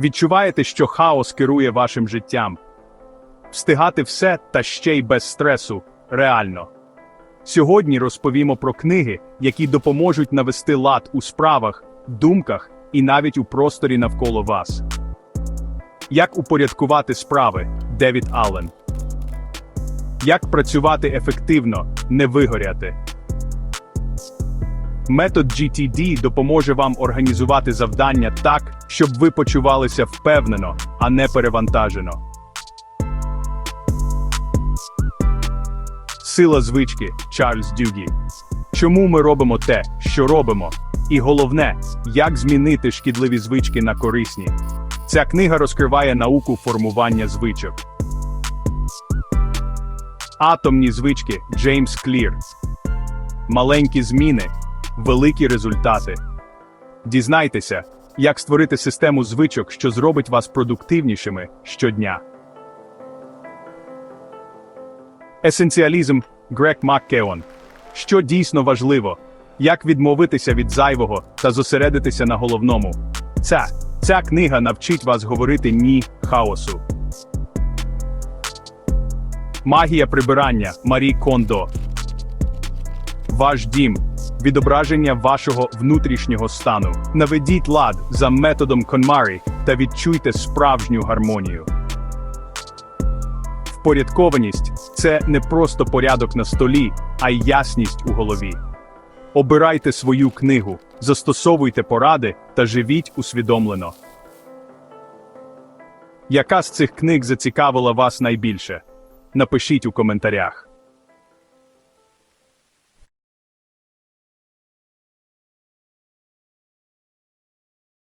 Відчуваєте, що хаос керує вашим життям. Встигати все та ще й без стресу реально. Сьогодні розповімо про книги, які допоможуть навести лад у справах, думках і навіть у просторі навколо вас. Як упорядкувати справи Девід Аллен. Як працювати ефективно, не вигоряти. Метод GTD допоможе вам організувати завдання так, щоб ви почувалися впевнено, а не перевантажено. Сила звички Чарльз Дюгі. Чому ми робимо те, що робимо? І головне, як змінити шкідливі звички на корисні. Ця книга розкриває науку формування звичок. Атомні звички Джеймс Клір. Маленькі зміни, великі результати. Дізнайтеся, як створити систему звичок, що зробить вас продуктивнішими щодня. Есенціалізм Грек Маккеон. Що дійсно важливо? Як відмовитися від зайвого та зосередитися на головному? Ця, ця книга навчить вас говорити ні хаосу. Магія прибирання Марі Кондо. Ваш дім відображення вашого внутрішнього стану. Наведіть лад за методом Конмарі та відчуйте справжню гармонію. Впорядкованість це не просто порядок на столі, а й ясність у голові. Обирайте свою книгу, застосовуйте поради та живіть усвідомлено. Яка з цих книг зацікавила вас найбільше? Напишіть у коментарях.